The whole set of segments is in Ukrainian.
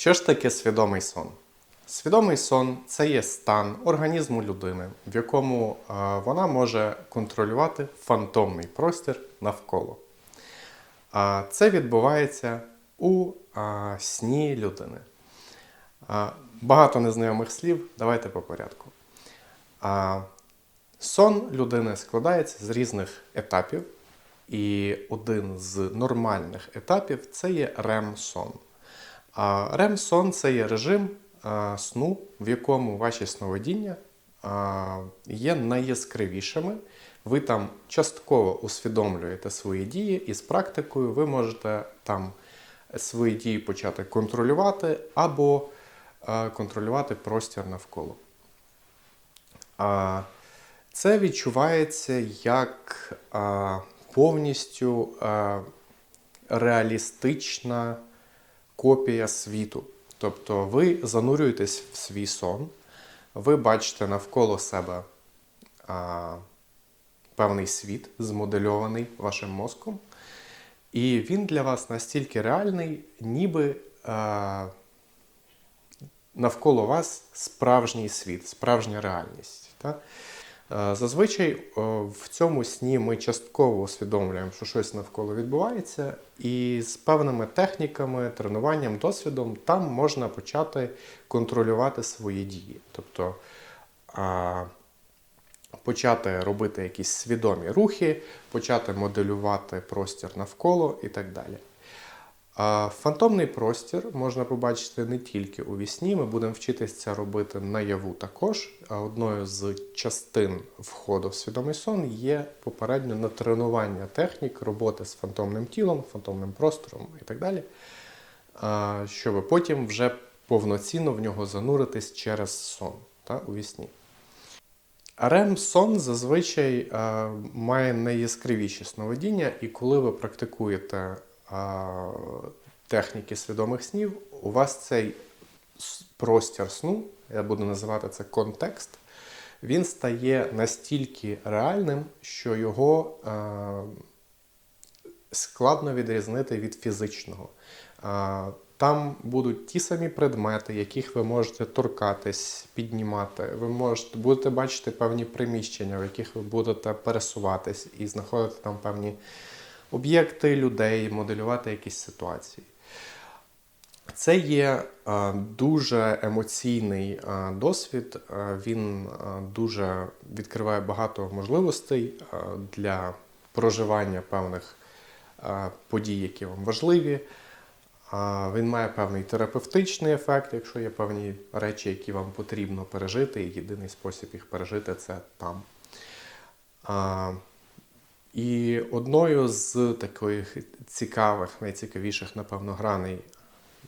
Що ж таке свідомий сон? Свідомий сон це є стан організму людини, в якому е, вона може контролювати фантомний простір навколо. Це відбувається у а, сні людини. А, багато незнайомих слів. Давайте по порядку. Сон людини складається з різних етапів, і один з нормальних етапів це є REM-сон. REM-сон це є режим сну, в якому ваші сновидіння є найяскравішими. Ви там частково усвідомлюєте свої дії, і з практикою ви можете там свої дії почати контролювати або контролювати простір навколо. Це відчувається як повністю реалістична копія світу. Тобто ви занурюєтесь в свій сон, ви бачите навколо себе а, певний світ, змодельований вашим мозком, і він для вас настільки реальний, ніби а, навколо вас справжній світ, справжня реальність. Так? Е, Зазвичай в цьому сні ми частково усвідомлюємо, що щось навколо відбувається, і з певними техніками, тренуванням, досвідом там можна почати контролювати свої дії. Тобто почати робити якісь свідомі рухи, почати моделювати простір навколо і так далі. Фантомний простір можна побачити не тільки у вісні, ми будемо вчитися це робити наяву також. Одною з частин входу в свідомий сон є попередньо натренування технік роботи з фантомним тілом, фантомним простором і так далі, щоб потім вже повноцінно в нього зануритись через сон та, у вісні. rem сон зазвичай має найяскравіші сновидіння, і коли ви практикуєте техніки свідомих снів, у вас цей простір сну, я буду називати це контекст, він стає настільки реальним, що його складно відрізнити від фізичного. Там будуть ті самі предмети, яких ви можете торкатись, піднімати. Ви можете будете бачити певні приміщення, в яких ви будете пересуватись і знаходити там певні об'єкти, людей, моделювати якісь ситуації. Це є е, дуже емоційний е, досвід. Е, Він дуже відкриває багато можливостей для проживання певних подій, які вам важливі. Він має певний терапевтичний ефект, якщо є певні речі, які вам потрібно пережити, і єдиний спосіб їх пережити це там. І одною з таких цікавих, найцікавіших, напевно, граней,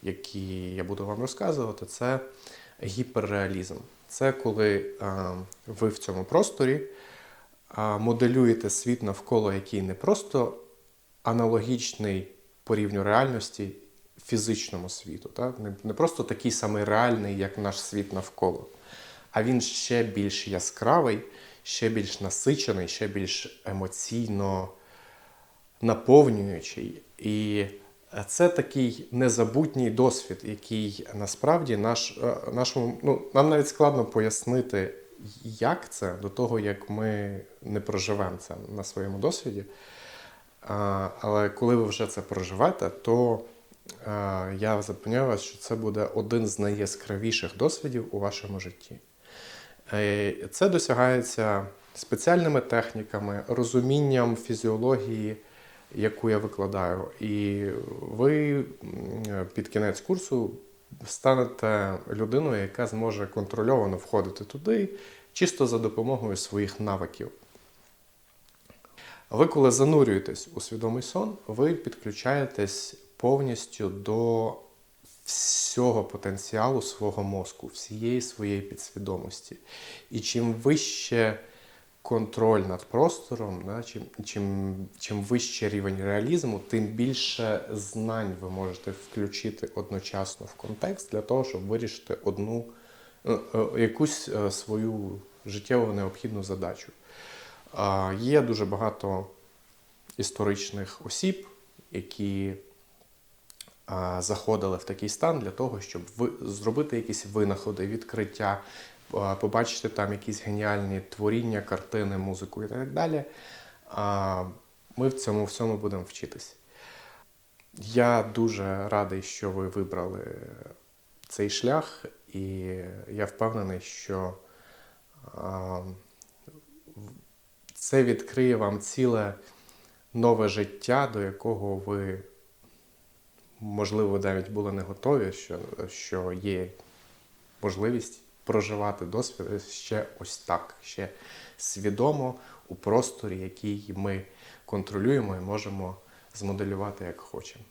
які я буду вам розказувати, це гіперреалізм. Це коли а, ви в цьому просторі а, моделюєте світ навколо, який не просто аналогічний по рівню реальності фізичному світу. Так? Не просто такий самий реальний, як наш світ навколо, а він ще більш яскравий, ще більш насичений, ще більш емоційно наповнюючий. І це такий незабутній досвід, який насправді наш, е, нашому, ну, нам навіть складно пояснити, як це до того, як ми не проживемо це на своєму досвіді. А, Але коли ви вже це проживете, то а, я запевняю вас, що це буде один з найяскравіших досвідів у вашому житті. Е, Це досягається спеціальними техніками, розумінням фізіології, яку я викладаю. І ви під кінець курсу станете людиною, яка зможе контрольовано входити туди, чисто за допомогою своїх навиків. Ви, коли занурюєтесь у свідомий сон, ви підключаєтесь повністю до всього потенціалу свого мозку, всієї своєї підсвідомості. І чим вище контроль над простором, да, чим, чим, чим вище рівень реалізму, тим більше знань ви можете включити одночасно в контекст для того, щоб вирішити одну е, е, якусь е, свою життєво необхідну задачу. Є дуже багато історичних осіб, які заходили в такий стан для того, щоб зробити якісь винаходи, відкриття, побачити там якісь геніальні творіння, картини, музику і так далі. Ми в цьому всьому будемо вчитись. Я дуже радий, що ви вибрали цей шлях, і я впевнений, що це відкриє вам ціле нове життя, до якого ви, можливо, навіть були не готові, що, що є можливість проживати досвід ще ось так, ще свідомо у просторі, який ми контролюємо і можемо змоделювати як хочемо.